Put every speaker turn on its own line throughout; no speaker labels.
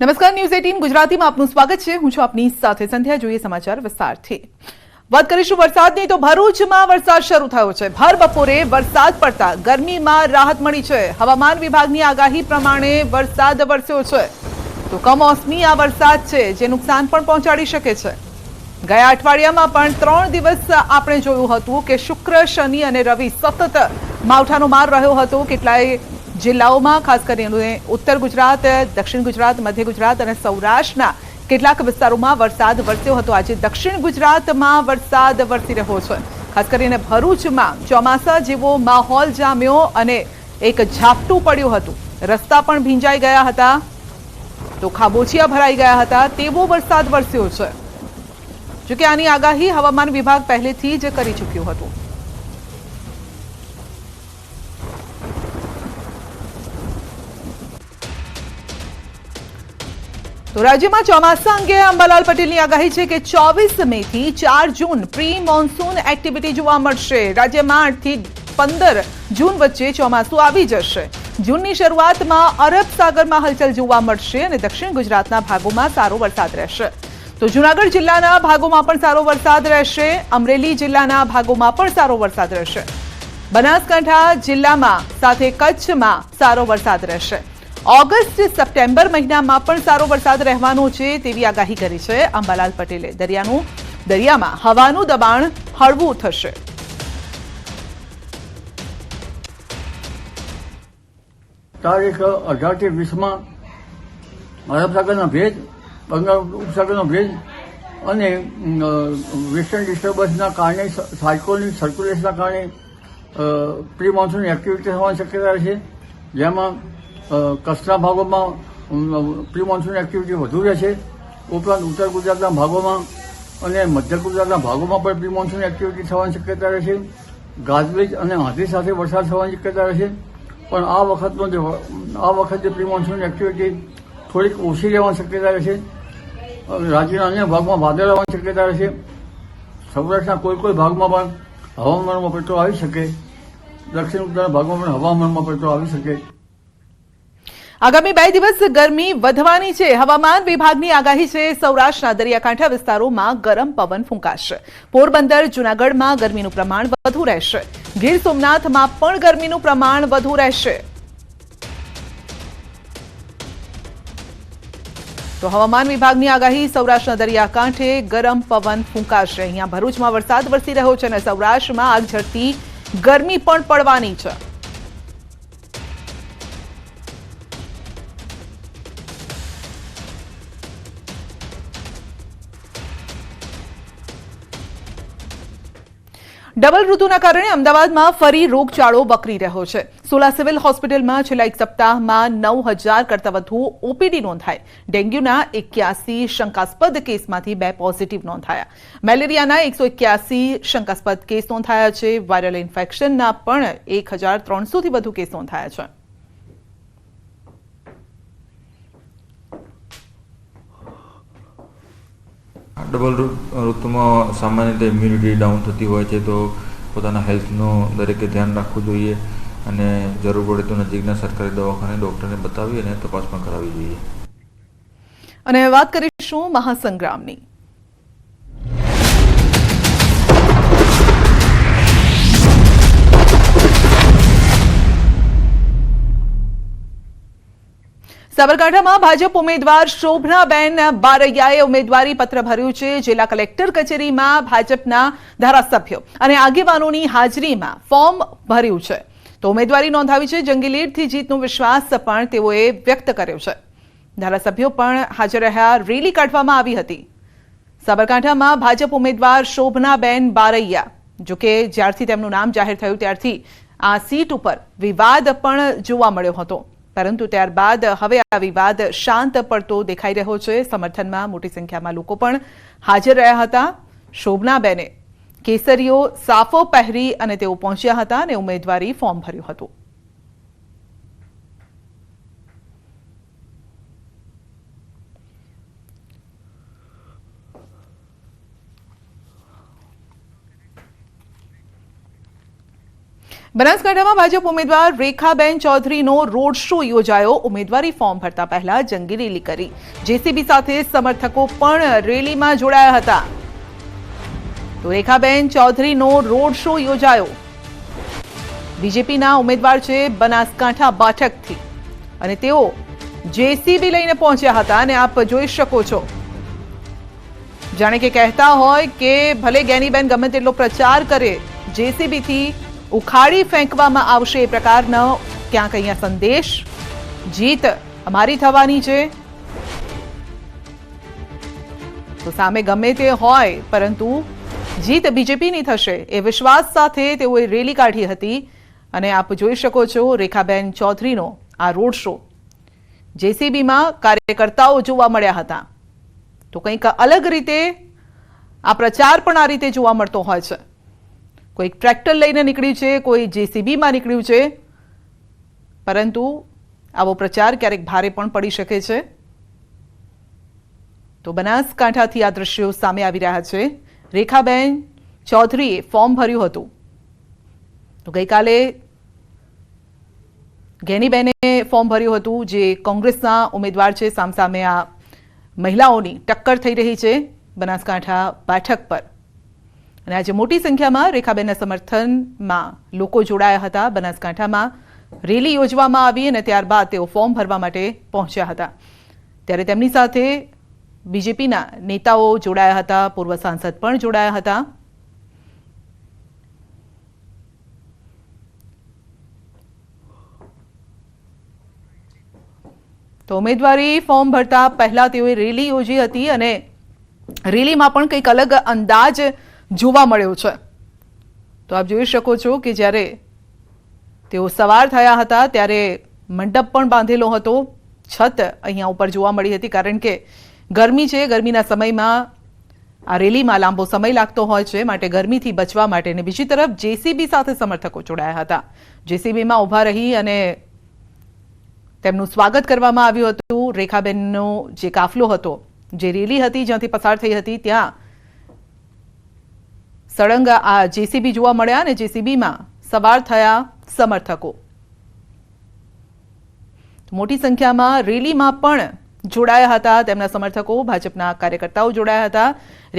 નમસ્કાર, news eighteen ગુજરાતીમાં આપનું સ્વાગત છે. હું છું આપની સાથે સંધ્યા. જોઈએ સમાચાર વિસ્તારથી. વાત કરીશું વરસાદની તો ભરૂચમાં વરસાદ શરૂ થયો છે. ભર બપોરે વરસાદ પડતા ગરમીમાં રાહત મળી છે. હવામાન વિભાગની આગાહી પ્રમાણે વરસાદ વરસ્યો છે. તો કમોસમી આ વરસાદ છે જે નુકસાન પણ પહોંચાડી શકે છે. ગયા અઠવાડિયામાં પણ ત્રણ દિવસ આપણે જોયું હતું કે શુક્ર, શનિ અને રવિ સતત માવઠાનો માર રહ્યો હતો. કેટલાય જિલ્લાઓમાં, ખાસ કરીને ઉત્તર ગુજરાત, દક્ષિણ ગુજરાત, મધ્ય ગુજરાત અને સૌરાષ્ટ્રના કેટલાક વિસ્તારોમાં વરસાદ વરસ્યો હતો. આજે દક્ષિણ ગુજરાતમાં વરસાદ વરસી રહ્યો છે. ખાસ કરીને ભરૂચમાં ચોમાસા જેવો માહોલ જામ્યો અને એક ઝાપટું પડ્યું હતું. રસ્તા પણ ભીંજાઈ ગયા હતા. તો ખાબોચિયા ભરાઈ ગયા હતા. તેવો વરસાદ વરસ્યો છે. જોકે આની આગાહી હવામાન વિભાગ પહેલેથી જ કરી ચૂક્યું હતું. તો રાજ્યમાં ચોમાસા અંગે અંબાલાલ પટેલની આગાહી છે કે ચોવીસ મે થી ચાર જૂન પ્રી મોન્સૂન એક્ટિવિટી જોવા મળશે. રાજ્યમાં આઠથી પંદર જૂન વચ્ચે ચોમાસું આવી જશે. જૂનની શરૂઆતમાં અરબ સાગરમાં હલચલ જોવા મળશે અને દક્ષિણ ગુજરાતના ભાગોમાં સારો વરસાદ રહેશે. તો જૂનાગઢ જિલ્લાના ભાગોમાં પણ સારો વરસાદ રહેશે. અમરેલી જિલ્લાના ભાગોમાં પણ સારો વરસાદ રહેશે. બનાસકાંઠા જિલ્લામાં સાથે કચ્છમાં સારો વરસાદ રહેશે. ઓગસ્ટ સપ્ટેમ્બર મહિનામાં પણ સારો વરસાદ રહેવાનો છે તેવી આગાહી કરી છે અંબાલાલ પટેલે. દરિયાનું, દરિયામાં હવાનું દબાણ હળવું થશે.
તારીખ અઢારથી વીસમાં અરબ સાગરના ભેજ, બંગાળ ઉપસાગરનો ભેજ અને વેસ્ટર્ન ડિસ્ટર્બન્સના કારણે સાયકોનિક સર્ક્યુલેશનના કારણે પ્રી મોન્સૂન એક્ટિવિટી થવાની શક્યતા છે. જેમાં કચ્છના ભાગોમાં પ્રી મોન્સૂન એક્ટિવિટી વધુ રહેશે. ઉપરાંત ઉત્તર ગુજરાતના ભાગોમાં અને મધ્ય ગુજરાતના ભાગોમાં પણ પ્રી મોન્સૂન એક્ટિવિટી થવાની શક્યતા રહેશે. ગાજવીજ અને આંધી સાથે વરસાદ થવાની શક્યતા રહેશે. પણ આ વખતનો જે આ વખત જે પ્રી મોન્સૂન એક્ટિવિટી થોડીક ઓછી રહેવાની શક્યતા રહેશે. રાજ્યના અન્ય ભાગમાં વાદળ આવવાની શક્યતા રહેશે. સૌરાષ્ટ્રના કોઈ કોઈ ભાગમાં પણ હવામાનમાં પલટો આવી શકે. દક્ષિણ ઉત્તરના ભાગમાં પણ હવામાનમાં પલટો આવી શકે.
આગામી બે દિવસ ગરમી વધવાની છે. હવામાન વિભાગની આગાહી છે, સૌરાષ્ટ્રના દરિયાકાંઠા વિસ્તારોમાં ગરમ પવન ફૂંકાશે. પોરબંદર, જૂનાગઢમાં ગરમીનું પ્રમાણ વધુ રહેશે. ગીર સોમનાથમાં પણ ગરમીનું પ્રમાણ વધુ રહેશે. તો હવામાન વિભાગની આગાહી, સૌરાષ્ટ્રના દરિયાકાંઠે ગરમ પવન ફૂંકાશે. અહીંયા ભરૂચમાં વરસાદ વરસી રહ્યો છે અને સૌરાષ્ટ્રમાં આગ ઝડપી ગરમી પણ પડવાની છે. ડબલ ઋતુના કારણે અમદાવાદમાં ફરી રોગચાળો વકરી રહ્યો છે. સોલા સિવિલ હોસ્પિટલમાં છેલ્લા એક સપ્તાહમાં નવ હજાર કરતાં વધુ ઓપીડી નોંધાઈ. ડેન્ગ્યુના એક્યાસી શંકાસ્પદ કેસમાંથી બે પોઝિટિવ નોંધાયા. મેલેરિયાના એકસો એક્યાસી શંકાસ્પદ કેસ નોંધાયા છે. વાયરલ ઇન્ફેક્શનના પણ એક હજાર ત્રણસોથી વધુ કેસ નોંધાયા છે.
ડબલ ઋતુમાં સામાન્ય રીતે ઇમ્યુનિટી ડાઉન થતી હોય છે તો પોતાના હેલ્થનું દરેકે ધ્યાન રાખવું જોઈએ અને જરૂર પડે તો નજીકના સરકારી દવાખાને ડૉક્ટરને બતાવી અને તપાસ પણ કરાવવી જોઈએ.
અને વાત કરીશું મહાસંગ્રામની. સાબરકાંઠામાં ભાજપ ઉમેદવાર શોભનાબેન બારૈયાએ ઉમેદવારી પત્ર ભર્યું છે. જિલ્લા કલેક્ટર કચેરીમાં ભાજપના ધારાસભ્યો અને આગેવાનોની હાજરીમાં ફોર્મ ભર્યું છે. તો ઉમેદવારી નોંધાવી છે. જંગી જીતનો વિશ્વાસ પણ તેઓએ વ્યક્ત કર્યો છે. ધારાસભ્યો પણ હાજર રહ્યા. રેલી કાઢવામાં આવી હતી. સાબરકાંઠામાં ભાજપ ઉમેદવાર શોભનાબેન બારૈયા જોકે જ્યારથી તેમનું નામ જાહેર થયું, ત્યારથી આ સીટ ઉપર વિવાદ પણ જોવા મળ્યો હતો. પરંતુ ત્યારબાદ હવે આ વિવાદ શાંત પડતો દેખાઈ રહ્યો છે. સમર્થનમાં મોટી સંખ્યામાં લોકો પણ હાજર રહ્યા હતા. શોભનાબેને કેસરીઓ સાફો પહેરી અને તેઓ પહોંચ્યા હતા અને ઉમેદવારી ફોર્મ ભર્યું હતું. બનાસકાંઠામાં ભાજપ ઉમેદવાર રેખાબેન ચૌધરીનો રોડ શો યોજાયો. ઉમેદવારી ફોર્મ ભરતા પહેલા જંગી રેલી કરી. જેસીબી સાથે સમર્થકો પણ રેલીમાં જોડાયા હતા. તો રેખાબેન ચૌધરીનો રોડ શો યોજાયો. બીજેપીના ઉમેદવાર છે બનાસકાંઠા બાઠકથી. અને તેઓ જેસીબી લઈને પહોંચ્યા હતા અને આપ જોઈ શકો છો. જાણે કે કહેતા હોય કે ભલે ગેનીબેન ગમે તેટલો પ્રચાર કરે, જેસીબીથી ઉખાડી ફેંકવામાં આવશે એ પ્રકારનો ક્યાંક અહીંયા સંદેશ. જીત અમારી થવાની છે. તો સામે ગમે તે હોય, પરંતુ જીત બીજેપીની થશે એ વિશ્વાસ સાથે તેઓએ રેલી કાઢી હતી. અને આપ જોઈ શકો છો રેખાબેન ચૌધરીનો આ રોડ શો. જેસીબીમાં કાર્યકર્તાઓ જોવા મળ્યા હતા. તો કંઈક અલગ રીતે આ પ્રચાર પણ આ રીતે જોવા મળતો હોય છે. કોઈ ટ્રેક્ટર લઈને નીકળ્યું છે, કોઈ જેસીબીમાં નીકળ્યું છે. પરંતુ આવો પ્રચાર ક્યારેક ભારે પણ પડી શકે છે. તો બનાસકાંઠાથી આ દ્રશ્યો સામે આવી રહ્યા છે. રેખાબેન ચૌધરીએ ફોર્મ ભર્યું હતું. તો ગઈકાલે ઘેનીબેને ફોર્મ ભર્યું હતું, જે કોંગ્રેસના ઉમેદવાર છે. સામસામે આ મહિલાઓની ટક્કર થઈ રહી છે બનાસકાંઠા બેઠક પર. અને આજે મોટી સંખ્યામાં રેખાબેનના સમર્થનમાં લોકો જોડાયા હતા. બનાસકાંઠામાં રેલી યોજવામાં આવી અને ત્યારબાદ તેઓ ફોર્મ ભરવા માટે પહોંચ્યા હતા. ત્યારે તેમની સાથે બીજેપીના નેતાઓ જોડાયા હતા. પૂર્વ સાંસદ પણ જોડાયા હતા. તો ઉમેદવારી ફોર્મ ભરતા પહેલા તેઓએ રેલી યોજી હતી અને રેલીમાં પણ કંઈક અલગ અંદાજ જોવા મળ્યો છે. તો આપ જોઈ શકો છો કે જ્યારે તેઓ સવાર થયા હતા, ત્યારે મંડપ પણ બાંધેલો હતો. છત અહીંયા ઉપર જોવા મળી હતી, કારણ કે ગરમી છે, ગરમીના સમયમાં આ રેલીમાં લાંબો સમય લાગતો હોય છે, માટે ગરમીથી બચવા માટે અને બીજી તરફ જેસીબી સાથે સમર્થકો જોડાયા હતા. જેસીબીમાં ઊભા રહી અને તેમનું સ્વાગત કરવામાં આવ્યું હતું. રેખાબેનનો જે કાફલો હતો, જે રેલી હતી, જ્યાંથી પસાર થઈ હતી, ત્યાં સળંગ આ જેસીબી જોવા મળ્યા અને જેસીબીમાં સવાર થયા સમર્થકો. મોટી સંખ્યામાં રેલીમાં પણ જોડાયા હતા. તેમના સમર્થકો, ભાજપના કાર્યકર્તાઓ જોડાયા હતા.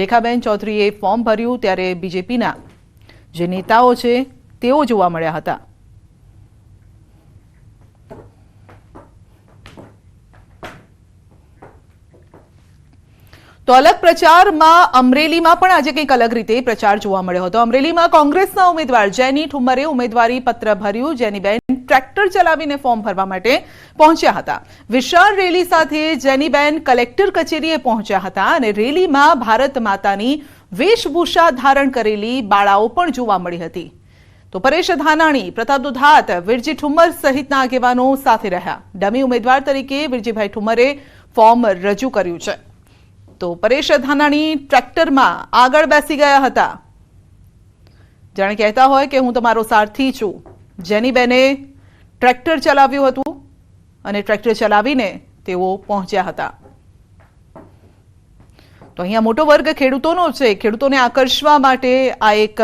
રેખાબેન ચૌધરીએ ફોર્મ ભર્યું ત્યારે બીજેપીના જે નેતાઓ છે તેઓ જોવા મળ્યા હતા. તો અલગ પ્રચારમાં અમરેલીમાં પણ આજે કંઈક અલગ રીતે પ્રચાર જોવા મળ્યો હતો. અમરેલીમાં કોંગ્રેસના ઉમેદવાર જેની ઠુમ્મરે ઉમેદવારી પત્ર ભર્યું જેનીબેન ટ્રેક્ટર ચલાવીને ફોર્મ ભરવા માટે પહોંચ્યા હતા. વિશાળ રેલી સાથે જેનીબેન કલેક્ટર કચેરીએ પહોંચ્યા હતા અને રેલીમાં ભારત માતાની વેશભૂષા ધારણ કરેલી બાળાઓ પણ જોવા મળી હતી. તો પરેશ ધાનાણી, પ્રતાપ દુધાત, વિરજી ઠુમ્મર સહિતના આગેવાનો સાથે રહ્યા. ડમી ઉમેદવાર તરીકે વિરજીભાઈ ઠુમ્મરે ફોર્મ રજૂ કર્યું છે. તો પરેશ ધાનાણી ટ્રેક્ટરમાં આગળ બેસી ગયા હતા. જાણે કહેતા હોય કે હું તમારો સારથી છું. જેની બેને ટ્રેક્ટર ચલાવ્યું હતું અને ટ્રેક્ટર ચલાવીને તેઓ પહોંચ્યા હતા. તો અહીંયા મોટો વર્ગ ખેડૂતોનો છે. ખેડૂતોને આકર્ષવા માટે આ એક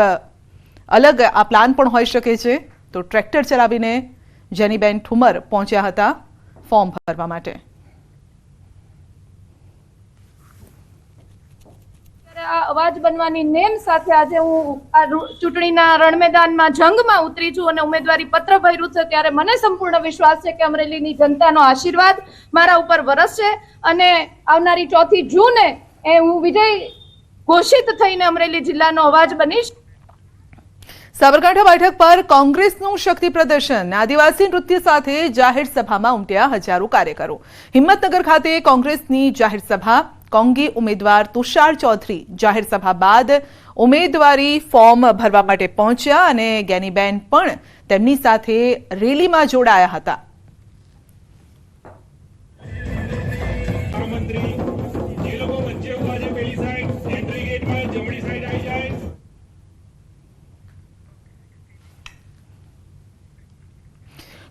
અલગ આ પ્લાન પણ હોઈ શકે છે. તો ટ્રેક્ટર ચલાવીને જેનીબેન ઠુમર પહોંચ્યા હતા ફોર્મ ભરવા માટે
ત્યારે આ અવાજ બનવાની નેમ સાથે આજે હું આ ચૂંટણીના રણમેદાનમાં જંગમાં ઉતરી છું અને ઉમેદવારી પત્ર ભર્યું છે ત્યારે મને સંપૂર્ણ વિશ્વાસ છે કે અમરેલીની જનતાનો આશીર્વાદ મારા ઉપર વરસશે અને આવનારી ચોથી જૂને એ હું વિજય ઘોષિત થઈને અમરેલી જિલ્લાનો અવાજ બનીશ.
સાબરકાંઠા બેઠક પર કોંગ્રેસનું શક્તિ પ્રદર્શન. આદિવાસી નૃત્ય સાથે જાહેર સભામાં ઉમટ્યા હજારો કાર્યકરો. હિંમતનગર ખાતે કોંગ્રેસની જાહેર સભા કોંગી ઉમેદવાર તુષાર ચૌધરી જાહેર સભા બાદ ઉમેદવારી ફોર્મ ભરવા માટે પહોંચ્યા અને ગેનીબેન પણ તેમની સાથે રેલીમાં જોડાયા હતા.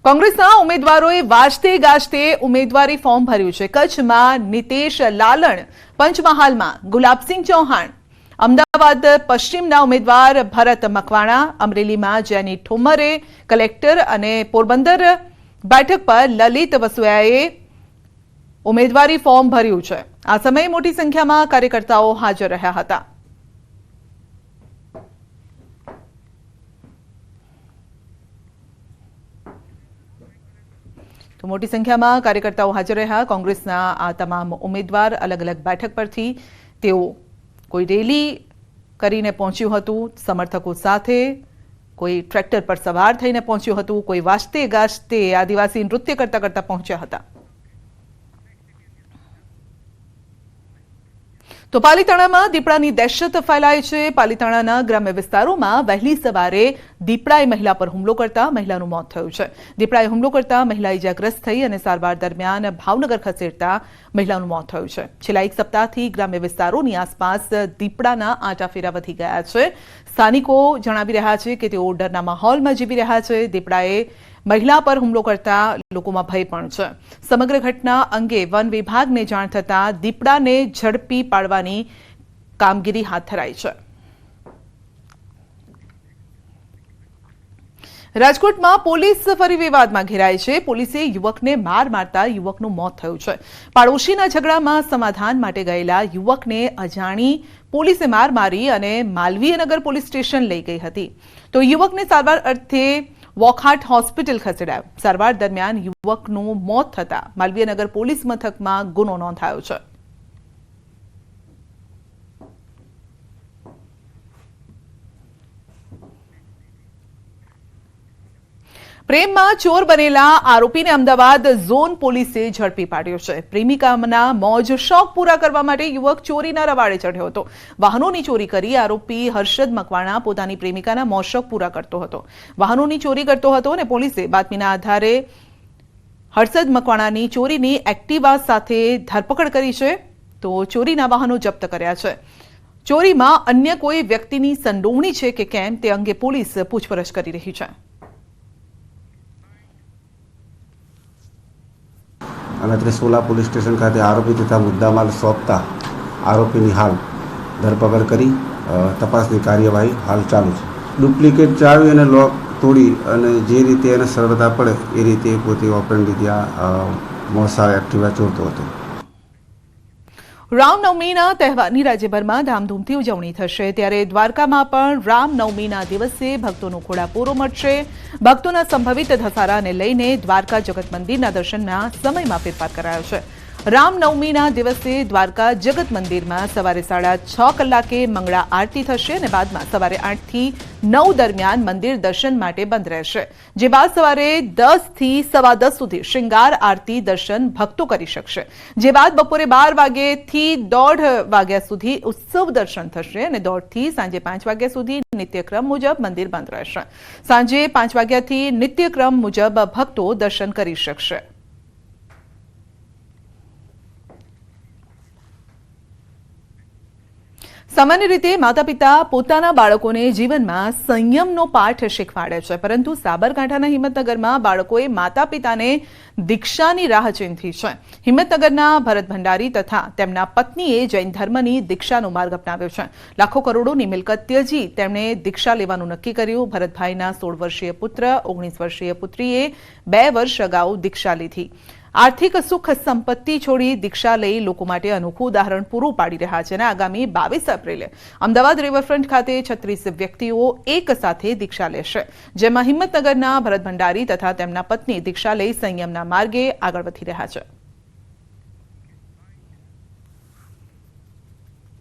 કોંગ્રેસના ઉમેદવારોએ વાજતે ગાજતે ઉમેદવારી ફોર્મ ભર્યું છે. કચ્છમાં નિતેશ લાલણ પંચમહાલમાં, ગુલાબસિંહ ચૌહાણ. અમદાવાદ પશ્ચિમના ઉમેદવાર ભરત મકવાણા, અમરેલીમાં જેની ઠુમરે કલેક્ટર અને પોરબંદર બેઠક પર લલિત વસુયાએ ઉમેદવારી ફોર્મ ભર્યું છે. આ સમયે મોટી સંખ્યામાં કાર્યકર્તાઓ હાજર રહ્યા હતા. મોટી સંખ્યામાં કાર્યકર્તાઓ હાજર રહ્યા. કોંગ્રેસના આ તમામ ઉમેદવાર અલગ અલગ બેઠક પરથી તેઓ કોઈ રેલી કરીને પહોંચ્યું હતું. સમર્થકો સાથે કોઈ ટ્રેક્ટર પર સવાર થઈને પહોંચ્યું હતું. કોઈ વાજતે ગાજતે આદિવાસી નૃત્ય કરતા કરતા પહોંચ્યા હતા. તો પાલીતાણામાં દીપડાની દહેશત ફેલાય છે. પાલીતાણાના ગ્રામ્ય વિસ્તારોમાં વહેલી સવારે દીપડાએ મહિલા પર હુમલો કરતા મહિલાનું મોત થયું છે. દીપડાએ હુમલો કરતા મહિલા ઇજાગ્રસ્ત થઈ અને સારવાર દરમિયાન ભાવનગર ખસેડતા મહિલાનું મોત થયું છે. છેલ્લા એક સપ્તાહથી ગ્રામ્ય વિસ્તારોની આસપાસ દીપડાના આંટાફેરા વધી ગયા છે. સ્થાનિકો જણાવી રહ્યા છે કે તેઓ ડરના માહોલમાં જીવી રહ્યા છે. દીપડાએ મહિલા પર હુમલો કરતા લોકોમાં ભય પણ છે. સમગ્ર ઘટના અંગે વન વિભાગને જાણ થતાં દીપડાને ઝડપી પાડવાની કામગીરી હાથ ધરાઈ છે. રાજકોટમાં પોલીસ ફરી વિવાદમાં ઘેરાય છે. પોલીસે યુવકને માર મારતા યુવકનું મોત થયું છે. પાડોશીના ઝઘડામાં સમાધાન માટે ગયેલા યુવકને અજાણી પોલીસે માર મારી અને માલવીયનગર પોલીસ સ્ટેશન લઈ ગઈ હતી. તો યુવકને સારવાર અર્થે વોકહાટ હોસ્પિટલ ખસેડાયો. સારવાર દરમિયાન યુવકનું મોત થતાં માલવીયનગર પોલીસ મથકમાં ગુનો નોંધાયો છે. પ્રેમમાં ચોર બનેલા આરોપીને અમદાવાદ ઝોન પોલીસે ઝડપી પાડ્યો છે. પ્રેમિકાના મોજ શોખ પૂરા કરવા માટે યુવક ચોરીના રવાડે ચઢ્યો હતો. વાહનોની ચોરી કરી આરોપી હર્ષદ મકવાણા પોતાની પ્રેમિકાના મોજ શોખ પૂરા કરતો હતો. વાહનોની ચોરી કરતો હતો અને પોલીસે બાતમીના આધારે હર્ષદ મકવાણાની ચોરીની એક્ટિવા સાથે ધરપકડ કરી છે તો ચોરીના વાહનો જપ્ત કર્યા છે. ચોરીમાં અન્ય કોઈ વ્યક્તિની સંડોવણી છે કે કેમ તે અંગે પોલીસ પૂછપરછ કરી રહી છે.
અને ત્રિસોલા પોલીસ સ્ટેશન ખાતે આરોપી તથા મુદ્દામાલ સોંપતા આરોપીની હાલ ધરપકડ કરી તપાસની કાર્યવાહી હાલ ચાલુ છે. ડુપ્લિકેટ ચાવી અને લોક તોડી અને જે રીતે એને સરળતા પડે એ રીતે પોતે ઓપન રીતે આ મોસા એક્ટિવા ચોરતો હતો.
રામનવમીના તહેવારની રાજ્યભરમાં ધામધૂમથી ઉજવણી થશે. ત્યારે દ્વારકામાં પણ રામનવમીના દિવસે ભક્તોનો ઘોડાપૂરો મળશે. ભક્તોના સંભવિત ધસારાને લઈને દ્વારકા જગત મંદિરના દર્શનના સમયમાં ફેરફાર કરાયો છે. રામનવમીના દિવસે દ્વારકા જગત મંદિરમાં સવારે સાડા છ કલાકે મંગળા આરતી થશે અને બાદમાં સવારે આઠથી નવ દરમિયાન મંદિર દર્શન માટે બંધ રહેશે. જે બાદ સવારે દસથી સવા દસ સુધી શૃંગાર, આરતી, દર્શન ભક્તો કરી શકશે. જે બાદ બપોરે બાર વાગ્યેથી દોઢ વાગ્યા સુધી ઉત્સવ દર્શન થશે અને દોઢથી સાંજે પાંચ વાગ્યા સુધી નિત્યક્રમ મુજબ મંદિર બંધ રહેશે. સાંજે પાંચ વાગ્યાથી નિત્યક્રમ મુજબ ભક્તો દર્શન કરી શકશે. સામાન્ય રીતે માતા પિતા પોતાના બાળકોને જીવનમાં સંયમનો પાઠ શીખવાડે છે, પરંતુ સાબરકાંઠાના હિંમતનગરમાં બાળકોએ માતા પિતાને દીક્ષાની રાહ ચીંધી છે. હિંમતનગરના ભરત ભંડારી તથા તેમના પત્નીએ જૈન ધર્મની દીક્ષાનો માર્ગ અપનાવ્યો છે. લાખો કરોડોની મિલકત ત્યજી, તેમણે દીક્ષા લેવાનું નક્કી કર્યું. ભરતભાઈના સોળ વર્ષીય પુત્ર, ઓગણીસ વર્ષીય પુત્રીએ બે વર્ષ અગાઉ દીક્ષા લીધી. આર્થિક સુખ સંપત્તિ છોડી દીક્ષા લઈ લોકો માટે અનોખું ઉદાહરણ પૂરું પાડી રહ્યા છે અને આગામી બાવીસ એપ્રિલે અમદાવાદ રિવરફ્રન્ટ ખાતે છત્રીસ વ્યક્તિઓ એક સાથે દીક્ષા લેશે, જેમાં હિંમતનગરના ભરત ભંડારી તથા તેમના પત્ની દીક્ષા લઈ સંયમના માર્ગે આગળ વધી રહ્યા છે.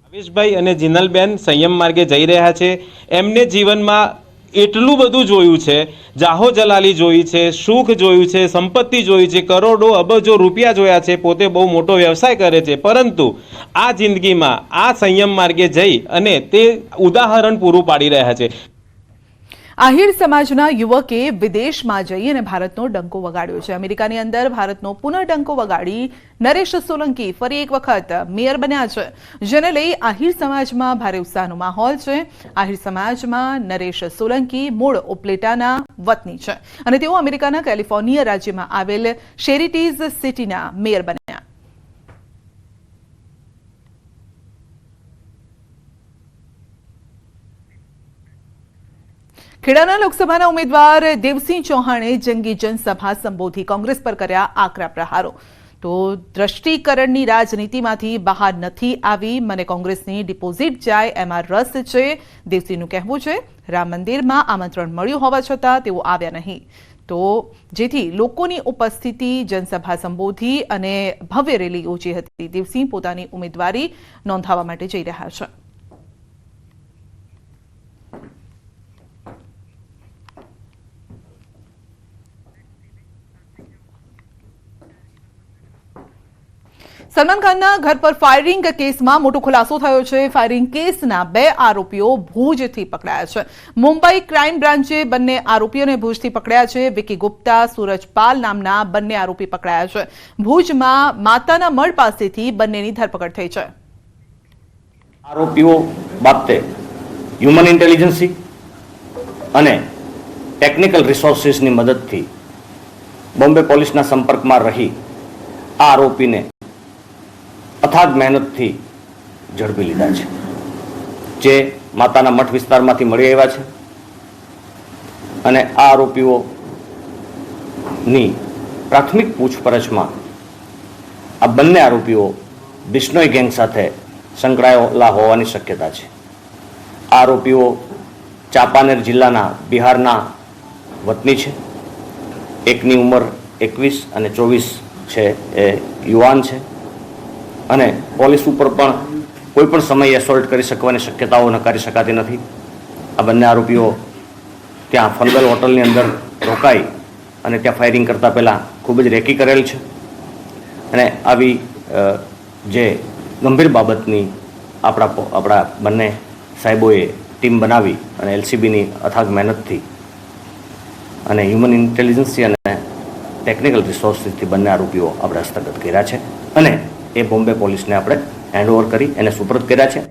ભાવેશભાઈ અને જીનલબેન સંયમ માર્ગે જઈ રહ્યા છે. એમને જીવનમાં એટલું બધું જોયું છે. જાહો જલાલી જોઈ છે, સુખ જોયું છે, સંપત્તિ જોઈ છે, કરોડો, અબજો, રૂપિયા જોયા છે, પોતે બહુ મોટો વ્યવસાય કરે છે. પરંતુ આ જિંદગીમાં આ સંયમ માર્ગે જઈ અને તે ઉદાહરણ પૂરું પાડી રહ્યા છે.
આહિર સમાજના યુવકે વિદેશમાં જઈ અને ભારતનો ડંકો વગાડ્યો છે. અમેરિકાની અંદર ભારતનો પુનઃ ડંકો વગાડી નરેશ સોલંકી ફરી એક વખત મેયર બન્યા છે, જેને લઈ આહિર સમાજમાં ભારે ઉત્સાહનો માહોલ છે. આહિર સમાજમાં નરેશ સોલંકી મૂળ ઉપલેટાના વતની છે અને તેઓ અમેરિકાના કેલિફોર્નિયા રાજ્યમાં આવેલ શેરિટીઝ સિટીના મેયર બન્યા. ખેડાના લોકસભાના ઉમેદવાર દેવસિંહ ચૌહાણે જંગી જનસભા સંબોધી કોંગ્રેસ પર કર્યા આકરા પ્રહારો. તો દ્રષ્ટિકરણની રાજનીતિમાંથી બહાર નથી આવી, મને કોંગ્રેસની ડિપોઝિટ જાય એમાં રસ છે, દેવસિંહનું કહેવું છે, રામ મંદિરમાં આમંત્રણ મળ્યું હોવા છતાં તેઓ આવ્યા નહીં. તો જેથી લોકોની ઉપસ્થિતિ જનસભા સંબોધી અને ભવ્ય રેલી યોજી હતી. દેવસિંહ પોતાની ઉમેદવારી નોંધાવવા માટે જઈ રહ્યા છે. સલમાન ખાનના ઘર પર ફાયરિંગ કેસમાં મોટો ખુલાસો થયો છે. ફાયરિંગ કેસના બે આરોપીઓ ભુજથી પકડાયા છે. મુંબઈ ક્રાઇમ બ્રાન્ચે બંને આરોપીઓને ભુજથી પકડ્યા છે. વિકી ગુપ્તા સુરજપાલ નામના બંને આરોપી પકડાયા છે. ભુજમાં માતાના મળ પાસેથી બંનેની ધરપકડ થઈ છે.
આરોપીઓ બાબતે હ્યુમન ઇન્ટેલિજન્સી અને ટેકનિકલ રિસોર્સિસની મદદથી બોમ્બે પોલીસના સંપર્કમાં રહી આ આરોપીને અથાગ મહેનતથી ઝડપી લીધા છે. જે માતાના મઠ વિસ્તારમાંથી મળી આવ્યા છે. અને આ આરોપીઓની પ્રાથમિક પૂછપરછમાં આ બંને આરોપીઓ બિશ્નોઈ ગેંગ સાથે સંકળાયેલા હોવાની શક્યતા છે. આ આરોપીઓ ચાંપાનેર જિલ્લાના બિહારના વતની છે. એકની ઉંમર એકવીસ અને ચોવીસ છે એ યુવાન છે. અને પોલીસ ઉપર પણ કોઈ પણ સમયે એસોલ્ટ કરી શકવાની શક્યતાઓ નકારી શકાતી નથી. આ બંને આરોપીઓ ત્યાં ફંગલ હોટલની અંદર રોકાઈ અને ત્યાં ફાયરિંગ કરતાં પહેલાં ખૂબ જ રેકી કરેલ છે. અને આવી જે ગંભીર બાબતની આપણા આપણા બંને સાહેબોએ ટીમ બનાવી અને એલસીબીની અથાગ મહેનતથી અને હ્યુમન ઇન્ટેલિજન્સથી અને ટેકનિકલ રિસોર્સિસથી બંને આરોપીઓ આપણે હસ્તગત કર્યા છે. અને એ બોમ્બે પોલીસને આપણે હેન્ડઓવર કરી એને સુપ્રત કર્યા છે.